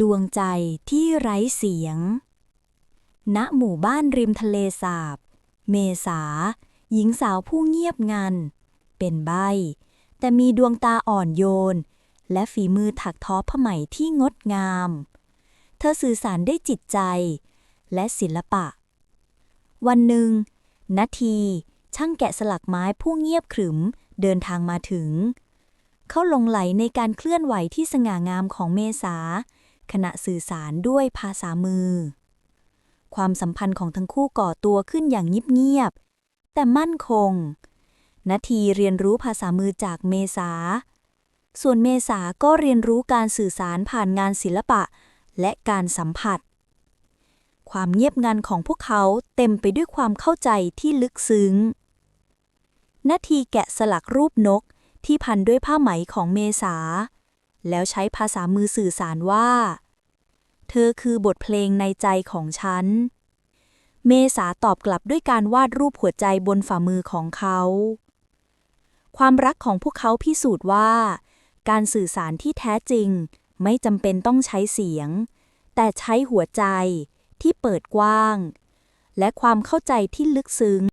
ดวงใจที่ไร้เสียง ณ หมู่บ้านริมทะเลสาบ เมษา หญิงสาวผู้เงียบงัน เป็นใบ แต่มีดวงตาอ่อนโยน และฝีมือถักทอผ้าไหมที่งดงาม เธอสื่อสารได้จิตใจ และศิลปะ วันหนึ่ง นาที ช่างแกะสลักไม้ผู้เงียบขรึมเดินทางมาถึงเขาหลงไหลในการเคลื่อนไหวที่สง่างามของเมษา ขณะสื่อสารด้วยภาษามือ ความสัมพันธ์ของทั้งคู่ก่อตัวขึ้นอย่างเงียบๆแต่มั่นคง นาทีเรียนรู้ภาษามือจากเมษา ส่วนเมษาก็เรียนรู้การสื่อสารผ่านงานศิลปะและการสัมผัส ความเงียบงันของพวกเขาเต็มไปด้วยความเข้าใจที่ลึกซึ้งนาทีแกะสลักรูปนกที่พันด้วยผ้าไหมของเมษา แล้วใช้ภาษามือสื่อสารว่า เธอคือบทเพลงในใจของฉัน เมษาตอบกลับด้วยการวาดรูปหัวใจบนฝ่ามือของเขา ความรักของพวกเขาพิสูจน์ว่า การสื่อสารที่แท้จริง ไม่จำเป็นต้องใช้เสียง แต่ใช้หัวใจที่เปิดกว้าง และความเข้าใจที่ลึกซึ้ง